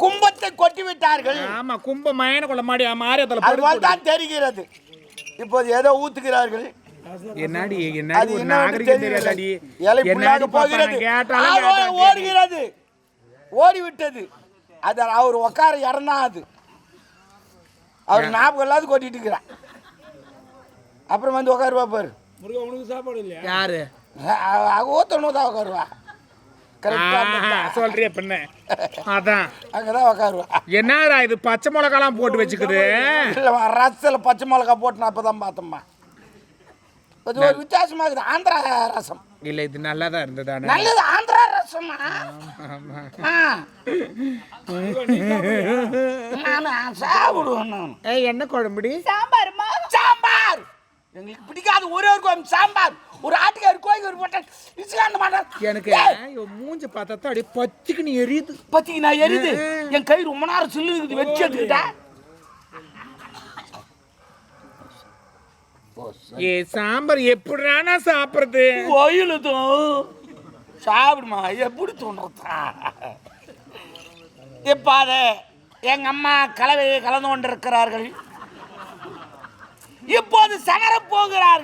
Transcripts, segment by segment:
கும்பத்தை கொட்டி விட்டார்கள் ஆமா கும்ப மயன கொள்ள மாடி மாரியத்துல தான் தெரிகிறது. இப்போது ஏதோ ஊத்துகிறார்கள். என்னடி அது என்னடி ஒரு நாகரிகம். தெரியாதடி? என்னடி போகிறது. ஓடுகிறது. ஓடிவிட்டது. அது அவர் உட்கார இடம் தான் அது. அவர் ஞாபகம் இல்லாத கொட்டிட்டு இருக்கிறார். அப்புறம் வந்து உட்காருவா பாரு. யாரு? ஊத்தணும் தான் உட்காருவா சொல்றிய பெண்ண. அதான். அங்கே தான் உட்காருவா என்னடா இது பச்சை மிளகாலாம் போட்டு வச்சுக்குது? இல்லைம்மா ரசத்தில் பச்சை மிளகா போட்டு நான் இப்போ தான் பார்த்தோம்மா அது ஒரு வித்தியாசமா இருக்குது. ஆந்திரா ரசம். இல்ல இது நல்லா தான் இருந்தது நல்லது ஆந்திரா ரசமா ஏய் என்ன குழம்புடி? சாம்பார். எங்களுக்கு பிடிக்காத. ஒரே ஒரு கோயம் சாம்பார் ஒரு ஆட்டுக்காரி கோயில் ஒரு போட்டேன் இஸ்லாந்த மாட்டேன் எனக்கு மூஞ்சி பார்த்தா தான் அப்படியே பச்சிக்கு நீ எரியுது. பத்தி நான் எரியுது. என் கை ரொம்ப நேரம் சில்லு இருக்குது வச்சு எடுத்துக்கிட்டேன் ஏ. சாம்பார் எப்படிடா சாப்பிடுறது? கோயிலுதும் சாப்பிடுமா எப்படி தோணுறா இப்போ அதை எங்கள் அம்மா கலவையை கலந்து கொண்டிருக்கிறார்கள். இப்போது சனர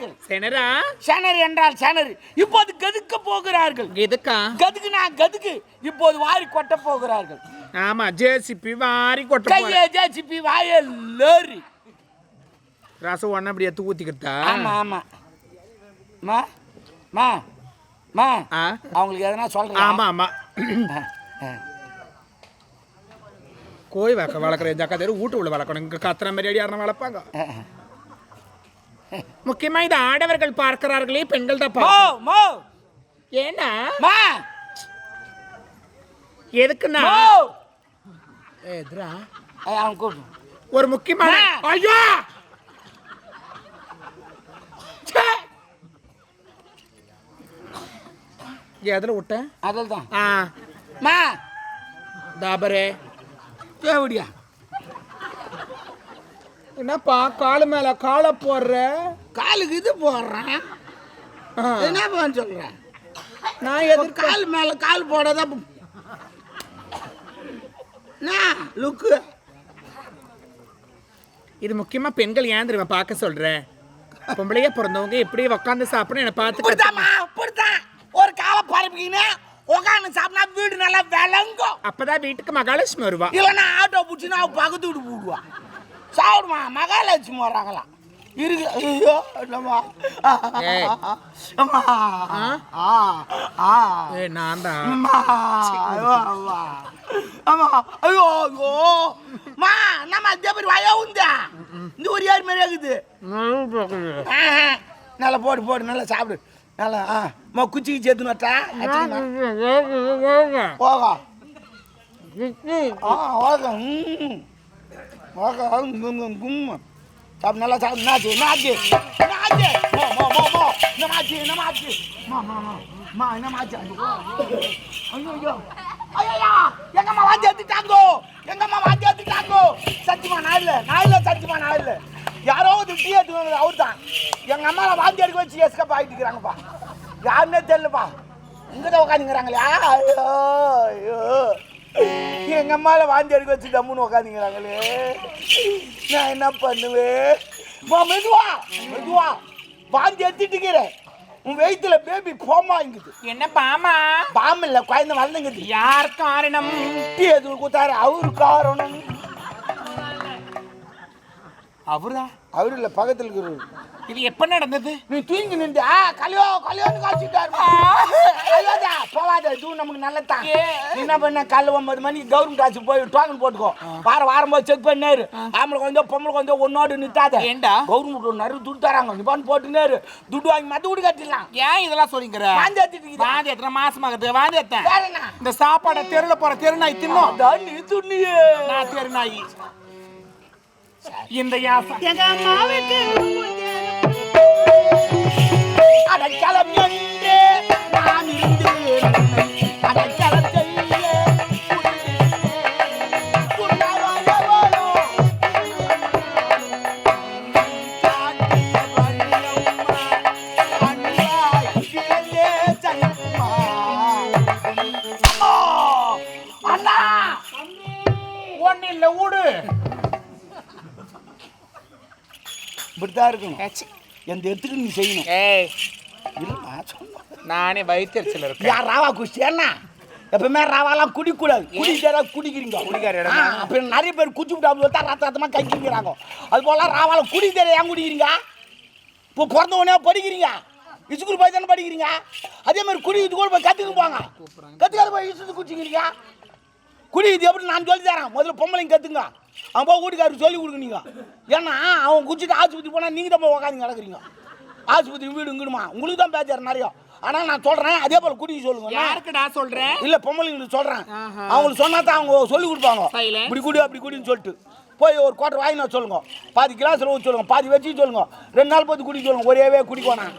போகிறார்கள் செனரா? சனர் என்றால் சனர். இப்போது கதுக்க போகிறார்கள். எதுக்கா கதுக்கு? நான் கதுக்கு. இப்போது வாரி கொட்ட போகிறார்கள். ஆமா ஜேசிபி வாரி கொட்ட. கையை ஜேசிபி வாய லேரி ரசம் ஒண்ணு அப்படி எடுத்து ஊத்திக்கிட்டா ஆமா ஆமா. மா மா மா. அவங்களுக்கு எதனா சொல்றேன் ஆமா ஆமா. வளர்க்க வளர்க்குற ஜக்கா தேர் வீட்டு உள்ள வளர்க்கணும். இங்க கத்துற மாதிரி அடி யாரும் வளர்ப்பாங்க முக்கியமா இது ஆடவர்கள் பார்க்கிறார்களே பெண்கள் தான் ஏன்னா எதுக்குன்னா? எதுரா? அவன் ஒரு முக்கியமான. ஐயோ. எதுல விட்ட அதில் தான் ஆ. மா. தாபரே எப்படியா என்னப்பா காலு மேல காலை போடுற? காலுக்கு இது போடுறேன். என்ன பண்ண சொல்றேன் நான் எதிர்க்க கால் மேல கால் போடாத லுக்கு. இது முக்கியமா பெண்கள் ஏன் தெரியுமா பார்க்க சொல்றேன் பொம்பளையே பிறந்தவங்க எப்படி உட்காந்து சாப்பிடணும் என்னை பார்த்து ஒரு காலை பரப்பிக்கின்னு உட்காந்து சாப்பிட்டா வீடு நல்லா விளங்கும். அப்பதான் வீட்டுக்கு மகாலட்சுமி வருவா. இல்லைன்னா ஆட்டோ பிடிச்சி நான் பக்கத்து வீடு போடுவான் சாப்பிடுமா மகாலட்சுமி வர்றாங்களா? இருக்கு. ஐயோ என்னம்மா. அம்மா. ஆ? ஆ ஏ நான் தான். அம்மா. அம்மா. அம்மா. ஐயோ ஐயோ. மா நம்ம மாதிரி வய உந்தா இந்த ஒரு ஏழு மாதிரி இருக்குது. நல்லா போடு போடு. நல்லா சாப்பிடு. நல்லா ஆ. மா குச்சிக்கு சேர்த்து நட்டா? போகா. ஆ ஓகே ம். ஓகே கும் கும் சாப்பிடு நல்லா சாப்பிடு நாச்சு நாச்சு நாச்சு மோ மோ மோ மோ இந்த மாச்சு மா மா மா மா என்ன ஐயோ ஐயோ ஐயோ எங்கம்மா வாந்தி எடுத்துட்டாங்கோ எங்கம்மா வாந்தி எடுத்துட்டாங்கோ சத்தியமா நான் இல்லை நான் இல்லை சத்தியமா நான் இல்லை யாரோ ஒரு டீ எடுத்து வந்தது அவர் தான் எங்கள் அம்மாவை வாந்தி எடுக்க வச்சு எஸ்கப் ஆகிட்டு இருக்கிறாங்கப்பா யாருன்னே தெரியலப்பா இங்கே தான் உட்காந்துங்கிறாங்களே ஐயோ ஐயோ எங்கள் அம்மாவில் வாந்தி எடுக்க வச்சு தம்முன்னு உட்காந்துங்கிறாங்களே நான் என்ன பண்ணுவேன்? மெதுவா மெதுவா. வாந்தி எடுத்துட்டுக்கிறேன் உன் வயிற்றுல பேபி போமாங்குது என்ன பாமா? பாம்பு இல்லை குழந்தை வளர்ந்துங்குது யார் காரணம்? டீ எது கொடுத்தாரு அவரு காரணம். அவரா அவரு இல்லை பக்கத்தில் இருக்கிறவர். இது எப்ப நடந்தது? நீ தூங்கி நின்று கலியோ கலியோன்னு காய்ச்சிட்டாரு ஐயோதா போவாத தூ அதுவும் நமக்கு நல்லதான் என்ன பண்ண காலைல ஒன்பது மணிக்கு கவர்மெண்ட் ஆச்சு போய் டோக்கன் போட்டுக்கோ. வாரம் வாரம் போய் செக் பண்ணாரு ஆம்பளை கொஞ்சம் பொம்பளை கொஞ்சம் ஒன்னோடு நிறுத்தாத. ஏன்டா? கவர்மெண்ட் நிறைய துட்டு தராங்க. நீ பண்ணு போட்டுனாரு. துட்டு வாங்கி மத்த வீடு கட்டிடலாம். ஏன் இதெல்லாம் சொல்லிங்கிற வாந்தி இருக்குதா? வாந்தி எத்தனை மாசம் ஆகுது வாந்தி என்ன? இந்த சாப்பாடை தெருல போற தெரு நாய் தின்னும். நான் தெரு நாய். இந்த யாசம். எங்க அம்மாவுக்கு அடைக்கலம் என்று நான் இருந்தேன் அடைக்கலம் இப்படித்தான் இருக்கணும். எந்த இடத்துக்கு நீ செய்யணும். ஏய். இல்லைம்மா சொன்னா நானே வயிற்றுச்சல் இருக்கேன். யார் ராவா குஷ்டி என்ன எப்பவுமே ராவாலாம் குடிக்கூடாது. குடிக்கிற குடிக்கிறீங்க. குடிக்கிற அப்புறம் நிறைய பேர் குச்சி விட்டு வந்தா ரத்த ரத்தமா கைக்கிறாங்க அது போல ராவால குடி தெரிய ஏன் குடிக்கிறீங்க? இப்போ பிறந்த உடனே படிக்கிறீங்க. ஸ்கூல் போய் தானே படிக்கிறீங்க? அதே மாதிரி குடி இது கூட போய் கற்றுக்கு போங்க. கற்றுக்காத போய் இசுத்து குடிச்சிக்கிறீங்க. குடி இது எப்படி நான் சொல்லி தரேன்? முதல்ல பொம்பளைங்க கற்றுங்க அவன் போய் வீட்டுக்காரருக்கு சொல்லி கொடுங்க ஏன்னா அவன் குடிச்சிட்டு ஆஸ்பத்திரி போனால் நீங்கள் தான் போய் உட்காந்து கிடக்குறீங்க. ஆஸ்பத்திரி வீடு இங்கிடுமா? உங்களுக்கு தான் பேச்சார் நிறைய ஆனால் நான் சொல்கிறேன் அதே போல் குடிக்க சொல்லுங்க. யாருக்குடா சொல்றேன் இல்ல பொம்பளைங்களுக்கு சொல்றேன். அவங்களுக்கு சொன்னா தான் அவங்க சொல்லி கொடுப்பாங்க. இப்படி குடி அப்படி குடின்னு சொல்லிட்டு. போய் ஒரு குவார்டர் வாங்கி நான் சொல்லுங்க. பாதி கிளாஸ்ல ஊற்றி சொல்லுங்க. பாதி வச்சு சொல்லுங்க. ரெண்டு நாள் பார்த்து குடிக்க சொல்லுங்க. ஒரேவே குடிக்கணும்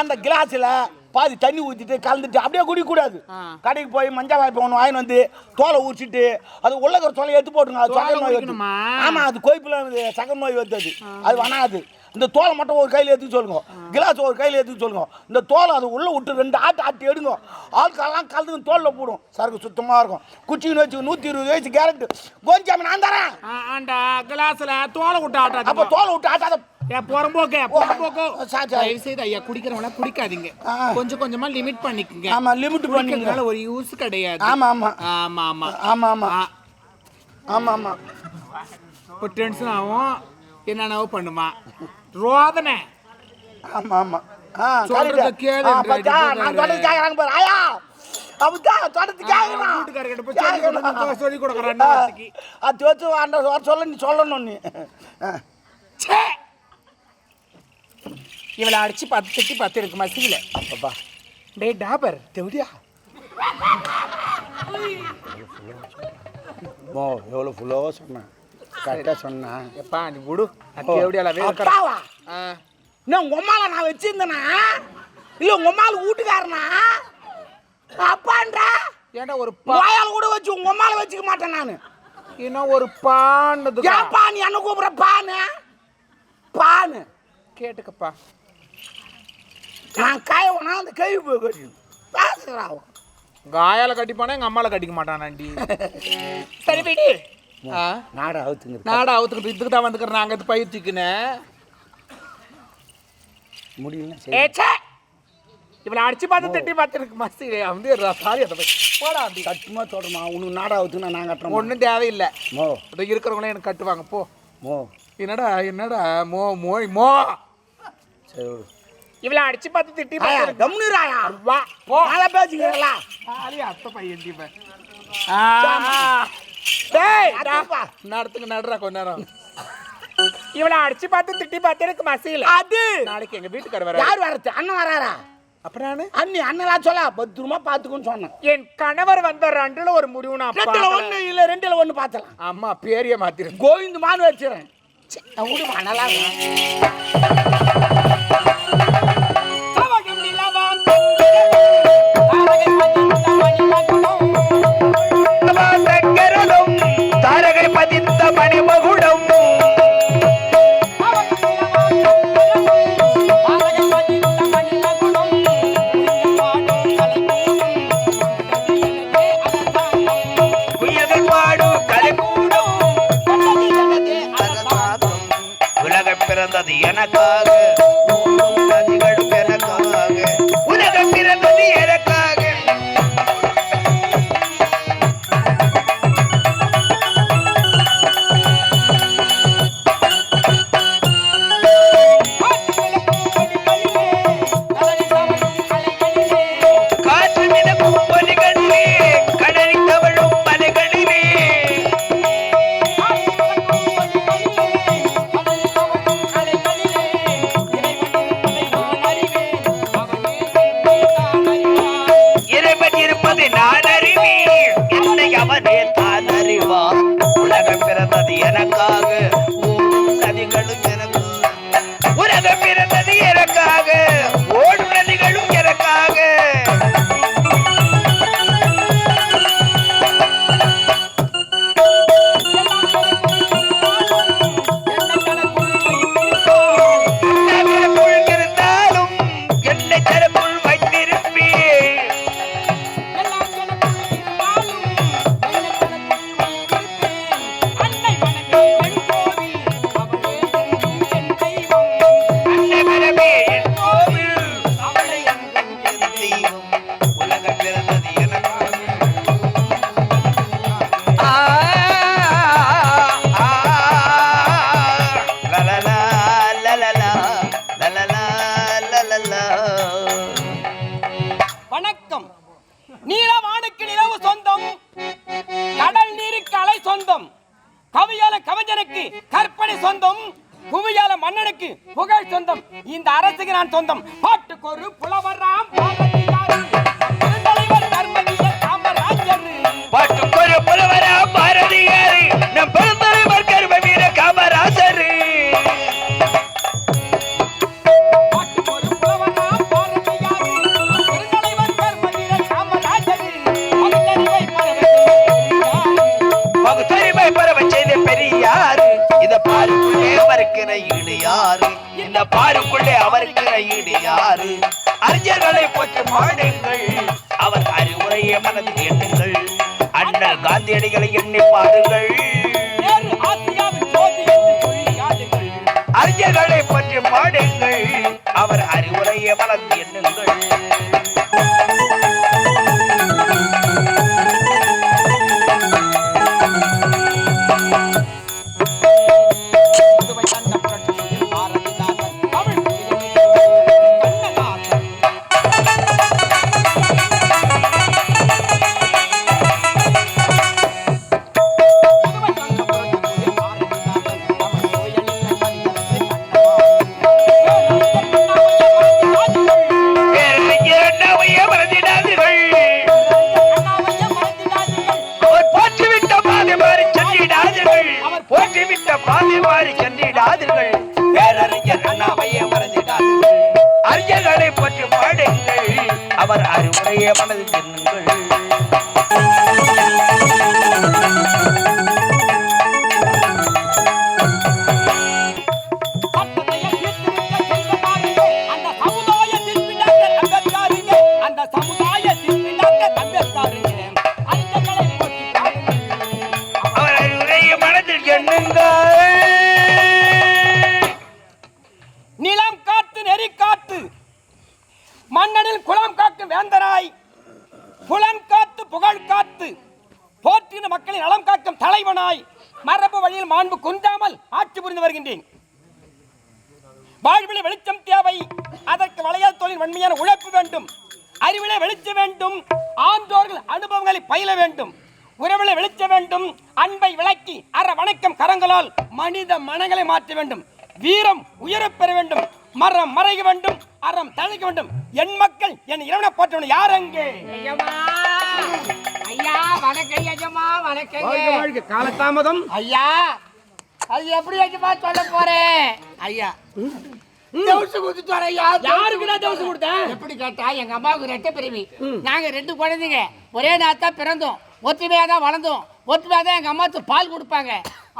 அந்த கிளாஸ்ல பாதி தண்ணி ஊற்றிட்டு கலந்துட்டு அப்படியே குடிக்கக்கூடாது. கடைக்கு போய் மஞ்சள் வாய்ப்பு ஒன்று வாங்கி வந்து தோலை உரிச்சிட்டு அது உள்ள இருக்கிற தோலை எடுத்து போட்டுங்க அது சக்கரை நோய் வருது உரிக்கணுமா? ஆமா அது கோய்ப்பில் சக்கரை நோய் வருது அது அது வனாது இந்த தோலை மட்டும் ஒரு கையில் எடுத்து சொல்லுங்க. கிளாஸ் ஒரு கையில் எடுத்து சொல்லுங்க. இந்த தோலை அது உள்ள விட்டு ரெண்டு ஆட்டு ஆட்டி எடுங்க. ஆட்கள்லாம் கலந்து தோலில் போடும். சரக்கு சுத்தமாக இருக்கும். குச்சின்னு வச்சு நூற்றி இருபது வயசு கேரட் கோஞ்சாமி நான் தரேன். கிளாஸ்ல தோலை விட்டு அப்போ ஆட்டாத தோலை விட்டு ஆட்டாத புறம்போக்க புறம்போக்கோ. தயவு செய்து ஐயா குடிக்கிறவங்கள குடிக்காதீங்க. கொஞ்சம் கொஞ்சமா லிமிட் பண்ணிக்கங்க. ஆமா லிமிட் பண்ணிங்க குடிக்கிறதுனால ஒரு யூஸ் கிடையாது. ஆமா ஆமா. ஆமா ஆமா. ஆமா ஆமா. ஆமா ஆமா. இப்போ டென்ஷன் ஆகும். என்னென்னவோ பண்ணுமா? ரோதனை. ஆமா ஆமா. ஆ சொல்றத. கேளு, நான். தொடர்ந்து கேட்கறாங்க பாரு போய் சொல்லி கொடுக்குறேன் சொல்ல சொல்லணும் நீ ஆ. ச்சே! இவளை அடிச்சு பத்து திட்டி பத்து இருக்கு மசிக்கல அப்பா டேய் டாபர் தெவடியா ஓ எவ்வளோ ஃபுல்லாக சொன்னேன் கரெக்டாக சொன்னேன் எப்பா நீ விடு. அது எப்படியால அப்பாவா? என்ன உங்க அம்மால நான் வச்சிருந்தேனா? இல்ல உங்க அம்மால வீட்டுக்காரனா? அப்பான்றா? ஏன்டா ஒரு பா வாயால கூட வச்சு உங்க அம்மால வச்சுக்க மாட்டேன் நான். இன்னும் ஒரு பாண்டது ஏன்பா நீ என்ன கூப்பிடுற பானு? பானு. கேட்டுக்கப்பா. நான் காயவனா அந்த கை போய் கட்டி பேசுகிறான் காயால கட்டிப்பானா எங்க அம்மால கட்டிக்க மாட்டானாண்டி? சரி ஆ? நாடா அவுத்துங்க நாடா அவுத்துக்கிட்டு இதுக்கு தான் வந்துக்கிறேன் நாங்கள் இது பயிர் தூக்கினேன் முடியல ஏ ச்சே! இவளை அடிச்சு பார்த்து திட்டி பார்த்து எனக்கு மஸ்தி வந்து சாரி அதை போய் போடா அப்படி. சட்டுமா சொல்கிறேம்மா உனக்கு நாடா அவுத்துனா நான் கட்டுறேன் ஒன்றும் தேவையில்லை. மோ. அது இருக்கிறவங்களே எனக்கு கட்டுவாங்க போ. மோ. என்னடா என்னடா? மோ மோய் மோ! சரி விடு. இவளை அடிச்சு பார்த்து திட்டி பார்த்து கம்னுராயா வா போ. நல்லா பேசிக்கிறீங்களா? ஆளி அத்தை பையன் தீபன். டேய். நடத்துங்க நடுறா கொஞ்ச நேரம். இவளை அடிச்சு பார்த்து திட்டி பார்த்து எனக்கு மசியல. அது. நாளைக்கு எங்க வீட்டுக்கார வர யார் வரது அண்ணன் வராரா? அப்ப நானு? அண்ணி அண்ணலாம் சொல்ல பத்திரமா பார்த்துக்குன்னு சொன்னேன். என் கணவர் வந்த ரெண்டுல ஒரு முடிவு நான் ரெண்டுல. ஒண்ணு இல்ல ரெண்டுல ஒண்ணு பார்த்தலாம். அம்மா பேரிய மாத்திரு கோவிந்த் மானு வச்சிடறேன். நான் விடுமா அது எனக்காக. சொந்தம். பாட்டுக்கு ஒரு புலவராம் பாரதியார் அறிஞர்களை போற்றி பாடுங்கள் அவர் அறிவுரையை மனதில் எண்ணுங்கள் அண்ணல் காந்தியடிகளை எண்ணி பாருங்கள் அறிஞர்களை பற்றி பாடுங்கள் அவர் அறிவுரையை மனதில் எண்ணுங்கள் அவர் மாண்பு குன்றாமல் ஆட்சி புரிந்து வருகின்றேன். வாழ்விலே வெளிச்சம் தேவை. அதற்கு வளையல் தொழில் வன்மையான உழைப்பு வேண்டும். அறிவிலே வெளிச்சம் வேண்டும். ஆன்றோர்கள் அனுபவங்களை பயில வேண்டும். உறவிலே வெளிச்ச வேண்டும். அன்பை விளக்கி அற வணக்கம் கரங்களால் மனித மனங்களை மாற்ற வேண்டும். வீரம் உயரப் பெற வேண்டும். மரம் மறைக வேண்டும். அறம் தழைக்க வேண்டும். என் மக்கள் என் இறைவனை போற்றவன் யார் அங்கே? ஐயா வணக்கம் ஐயம்மா வணக்கங்க. காலதாமதம். ஐயா அது எப்படி ஐயம்மா சொல்ல போறேன்? ஐயா தவுசு கொடுத்துட்டு வரேன் ஐயா யாருக்கு நான் தவசு கொடுத்தேன்? எப்படி கேட்டா எங்க அம்மாவுக்கு ரெட்டை பிறவி நாங்க ரெண்டு குழந்தைங்க. ஒரே நேரத்தா பிறந்தோம். ஒற்றுமையா தான் வளர்ந்தோம். ஒற்றுமையா தான் எங்க அம்மாத்து பால் கொடுப்பாங்க.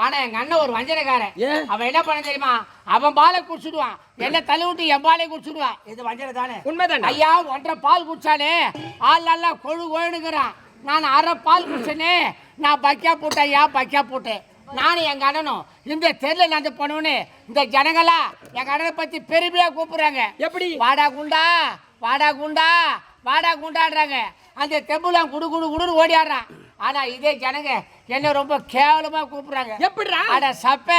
ஆனா எங்க அண்ணன் ஒரு வஞ்சனைக்காரன்? அவன் என்ன பண்ண தெரியுமா? அவன் பாலை குடிச்சிடுவான். என்ன தள்ளி விட்டு என் பாலை குடிச்சிடுவான். இது வஞ்சனை தானே? உண்மைதானே? ஐயா ஒன்றரை பால் குடிச்சானே ஆள் நல்லா கொழு கொழுனுங்கிறான் நான் அரை பால் குடிச்சேனே. நான் பக்கா போட்டேன் ஐயா பக்கா போட்டேன். நானும் எங்க அண்ணனும் இந்த தெருல நடந்து போனோன்னு இந்த ஜனங்களா எங்க அண்ணனை பத்தி பெருமையா கூப்பிடுறாங்க எப்படி? வாடா குண்டா வாடா குண்டா வாடா குண்டாடுறாங்க அந்த தெம்புலாம் குடு குடு குடுன்னு ஓடியாடுறான் ஆனா இதே ஜனங்க என்ன ரொம்ப கேவலமா கூப்பிடுறாங்க எப்படிடா? அட சப்ப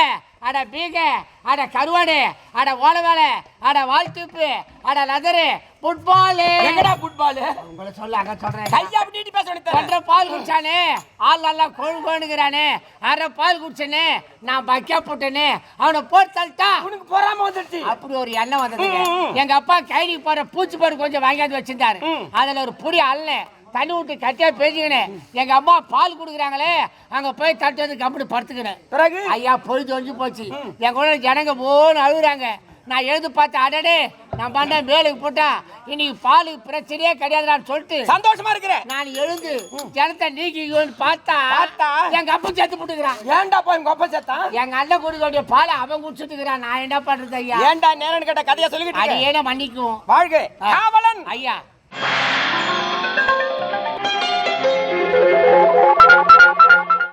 அட பீக அட கருவாடு அட ஓலவேலை அட வாழ்த்துப்பு அட லதரு ஃபுட்பாலு எங்கடா ஃபுட்பால் உங்களை சொல்ல அங்க சொல்றேன். கையா அப்படிட்டு பேச ஒன்றரை பால் குடிச்சானே? ஆள் நல்லா கொழு கொழுங்கிறானே அரை பால் குடிச்சனே. நான் பக்கா போட்டேனே. அவனை போட்டு தள்ளிட்டா? உனக்கு பொறாம வந்துருச்சு. அப்படி ஒரு எண்ணம் வந்ததுங்க. எங்க அப்பா கைடி போற பூச்சி பரு கொஞ்சம் வாங்கியாந்து வச்சிருந்தாரு. அதுல ஒரு புடி அல்ல. தண்ணி விட்டு கட்டியா பேசிக்கினேன் எங்க அம்மா பால் கொடுக்குறாங்களே அங்க போய் தட்டு வந்து கம்பெனி படுத்துக்கினேன் பிறகு? ஐயா பொழுது ஒழிஞ்சு போச்சு. என் கூட ஜனங்க போன்னு அழுகுறாங்க. நான் எழுது பார்த்து அடடே நான் பண்ண மேலுக்கு போட்டா இன்னைக்கு பாலுக்கு பிரச்சனையே கிடையாதுடான்னு சொல்லிட்டு சந்தோஷமா இருக்கிற? நான் எழுந்து ஜனத்தை நீக்கிக்கணும்னு பார்த்தா? எங்க அப்பா செத்து போட்டுக்கிறான். ஏன்டா போய் உங்க அப்பா செத்தான் எங்க அண்ணன் குடிக்க வேண்டிய பாலை அவன் குடிச்சிட்டு இருக்கிறான் நான் என்ன பண்றது ஐயா? ஏன்டா நேரம்னு கேட்ட கதையா சொல்லிக்கிட்டு அது இருக்க? ஏன மன்னிக்கும். வாழ்க. ஆ. காவலன். ஐயா.